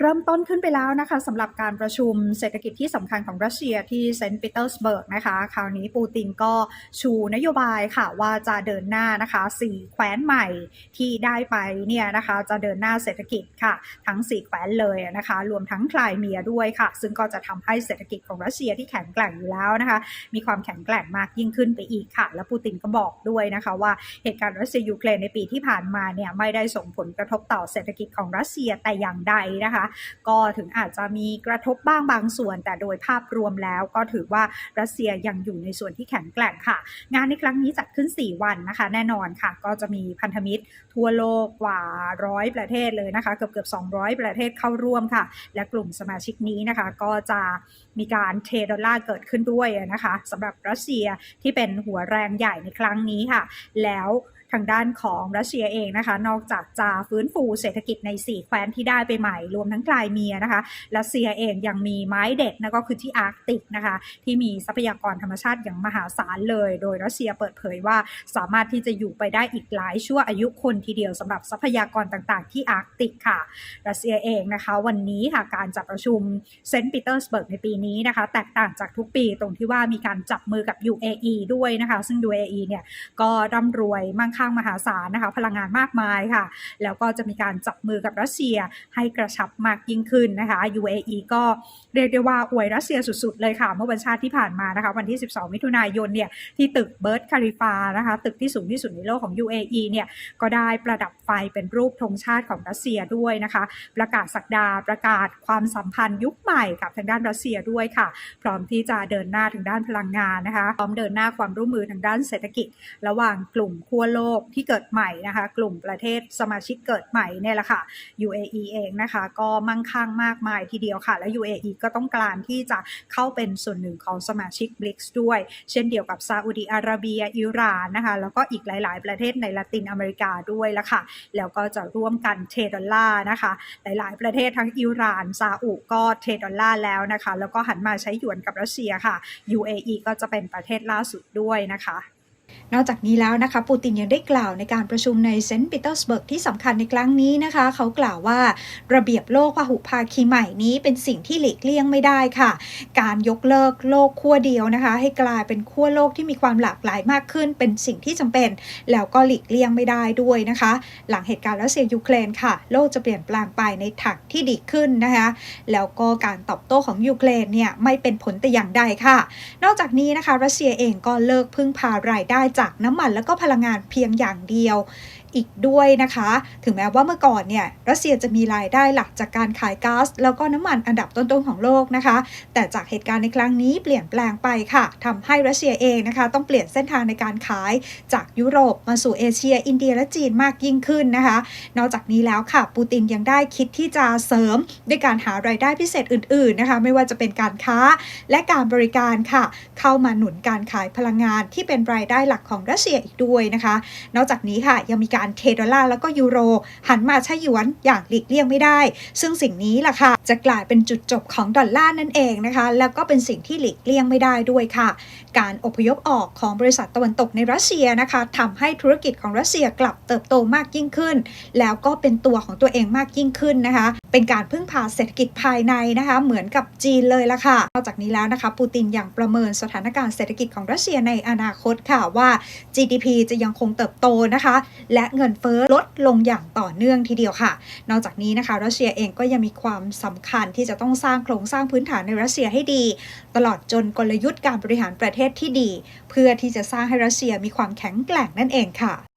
เริ่มต้นขึ้นไปแล้วนะคะสำหรับการประชุมเศรษฐกิจที่สำคัญของรัสเซียที่เซนต์ปีเตอร์สเบิร์กนะคะ คราวนี้ปูตินก็ชูนโยบายค่ะว่าจะเดินหน้านะคะ 4 แคว้นใหม่ที่ได้ไปเนี่ยนะคะจะเดินหน้าเศรษฐกิจค่ะ ทั้ง 4 แคว้นเลยนะคะ รวมทั้งคลายเมียด้วยค่ะ ซึ่งก็จะทำให้เศรษฐกิจของรัสเซียที่แข็งแกร่งอยู่แล้วนะคะ มีความแข็งแกร่งมากยิ่งขึ้นไปอีกค่ะ แล้วปูตินก็บอกด้วยนะคะว่าเหตุการณ์รัสเซียยูเครนในปีที่ผ่านมาเนี่ยไม่ได้ส่งผลกระทบต่อเศรษฐกิจของรัสเซียแต่อย่างใดนะคะก็ถึงอาจจะมีกระทบบ้างบางส่วน แต่โดยภาพรวมแล้วก็ถือว่ารัสเซียยังอยู่ในส่วนที่แข็งแกร่งค่ะ งานในครั้งนี้จัดขึ้น 4 วันนะคะ แน่นอนค่ะ ก็จะมีพันธมิตรทั่วโลกกว่าร้อยประเทศเลยนะคะ เกือบเกือบ200 ประเทศเข้าร่วมค่ะ และกลุ่มสมาชิกนี้นะคะ ก็จะมีการเทดอลลาร์เกิดขึ้นด้วยนะคะสำหรับรัสเซียที่เป็นหัวแรงใหญ่ในครั้งนี้ค่ะ แล้วทางด้านของรัสเซียเองนะคะ นอกจากจะฟื้นฟูเศรษฐกิจใน 4 แคว้นที่ได้ไปใหม่ รวมทั้งกลายเมียนะคะ รัสเซียเองยังมีไม้เด็ดนะก็คือที่อาร์กติกนะคะ ที่มีทรัพยากรธรรมชาติอย่างมหาศาลเลย โดยรัสเซียเปิดเผยว่าสามารถที่จะอยู่ไปได้อีกหลายชั่วอายุคนทีเดียวสำหรับทรัพยากรต่างๆ ที่อาร์กติกค่ะ รัสเซียเองนะคะ วันนี้ค่ะการจัดประชุมเซนต์ปีเตอร์สเบิร์กในปีนี้นะคะ แตกต่างจากทุกปีตรงที่ว่ามีการจับมือกับ UAE ด้วยนะคะ ซึ่ง UAE เนี่ยก็ร่ำรวยมั่งคั่งมหาศาลนะคะ พลังงานมากมายค่ะ แล้วก็จะมีการจับมือกับรัสเซียให้กระชับมากยิ่งขึ้นนะคะ UAE ก็เรียกได้ว่าอวยรัสเซียสุดๆ เลยค่ะ เมื่อวันชาติที่ผ่านมานะคะ วันที่ 12 มิถุนายนเนี่ยที่ตึกเบิร์ดคาลิฟานะคะ ตึกที่สูงที่สุดในโลกของ UAE เนี่ยก็ได้ประดับไฟเป็นรูปธงชาติของรัสเซียด้วยนะคะ ประกาศสักดาประกาศความสัมพันธ์ยุคใหม่กับทางด้านรัสเซียด้วยค่ะ พร้อมที่จะเดินหน้าทางด้านพลังงานนะคะ พร้อมเดินหน้าความร่วมมือทางด้านเศรษฐกิจ ระหว่างกลุ่มขั้วโลกที่เกิดใหม่นะคะ กลุ่มประเทศสมาชิกเกิดใหม่เนี่ยแหละค่ะ UAE เองนะคะ ก็มั่งคั่งมากมายทีเดียวค่ะ และ UAE ก็ต้องการที่จะเข้าเป็นส่วนหนึ่งของสมาชิก BRICS ด้วย เช่นเดียวกับซาอุดีอาระเบียอิหร่านนะคะ แล้วก็อีกหลาย ๆ ประเทศในละตินอเมริกาด้วยละค่ะ แล้วก็จะร่วมกันเทดอลลาร์นะคะ หลาย ๆ ประเทศทั้งอิหร่านซาอุก็เทดดอลลาร์แล้วนะคะ แล้วก็หันมาใช้หยวนกับรัสเซียค่ะ UAE ก็จะเป็นประเทศล่าสุดด้วยนะคะ นอกจากนี้แล้วนะคะปูตินยังได้กล่าวในการประชุมในเซนต์ปีเตอร์สเบิร์กที่สำคัญในครั้งนี้นะคะ เขากล่าวว่าระเบียบโลกพหุภาคีใหม่นี้เป็นสิ่งที่หลีกเลี่ยงไม่ได้ค่ะ การยกเลิกโลกขั้วเดียวนะคะ ให้กลายเป็นขั้วโลกที่มีความหลากหลายมากขึ้น เป็นสิ่งที่จำเป็น แล้วก็หลีกเลี่ยงไม่ได้ด้วยนะคะ หลังเหตุการณ์รัสเซียยูเครนค่ะ โลกจะเปลี่ยนแปลงไปในทางที่ดีขึ้นนะคะแล้วก็การตอบโต้ของยูเครนเนี่ยไม่เป็นผลแต่อย่างใดค่ะ นอกจากนี้นะคะ รัสเซียเองก็เลิกพึ่งพารายได้จากน้ำมันแล้วก็พลังงานเพียงอย่างเดียว อีกด้วยนะคะ ถึงแม้ว่าเมื่อก่อนเนี่ยรัสเซียจะมีรายได้หลักจากการขายก๊าซแล้วก็น้ำมันอันดับต้นๆของโลกนะคะ แต่จากเหตุการณ์ในครั้งนี้เปลี่ยนแปลงไปค่ะทำให้รัสเซียเองนะคะ ต้องเปลี่ยนเส้นทางในการขายจากยุโรปมาสู่เอเชีย อินเดียและจีนมากยิ่งขึ้นนะคะ นอกจากนี้แล้วค่ะ ปูตินยังได้คิดที่จะเสริมด้วยการหารายได้พิเศษอื่น ๆนะคะ ไม่ว่าจะเป็นการค้าและการบริการค่ะ เข้ามาหนุนการขายพลังงานที่เป็นรายได้หลักของรัสเซียอีกด้วยนะคะ นอกจากนี้ค่ะยังมีการเทดอลลาร์แล้วก็ยูโร หันมาใช้หยวนอย่างหลีกเลี่ยงไม่ได้ ซึ่งสิ่งนี้ล่ะค่ะ จะกลายเป็นจุดจบของดอลลาร์นั่นเองนะคะ แล้วก็เป็นสิ่งที่หลีกเลี่ยงไม่ได้ด้วยค่ะ การอพยพออกของบริษัทตะวันตกในรัสเซียนะคะทำให้ธุรกิจของรัสเซียกลับเติบโตมากยิ่งขึ้น แล้วก็เป็นตัวของตัวเองมากยิ่งขึ้นนะคะ เป็นการพึ่งพาเศรษฐกิจภายในนะคะ เหมือนกับจีนเลยละค่ะนอกจากนี้แล้วนะคะ ปูตินยังประเมินสถานการณ์เศรษฐกิจของรัสเซียในอนาคตค่ะว่า GDP จะยังคงเติบโตนะคะ และเงินเฟ้อลดลงอย่างต่อเนื่องทีเดียวค่ะ นอกจากนี้นะคะรัสเซียเองก็ยังมีความสำคัญที่จะต้องสร้างโครงสร้างพื้นฐานในรัสเซียให้ดี ตลอดจนกลยุทธ์การบริหารประเทศที่ดี เพื่อที่จะสร้างให้รัสเซียมีความแข็งแกร่งนั่นเองค่ะ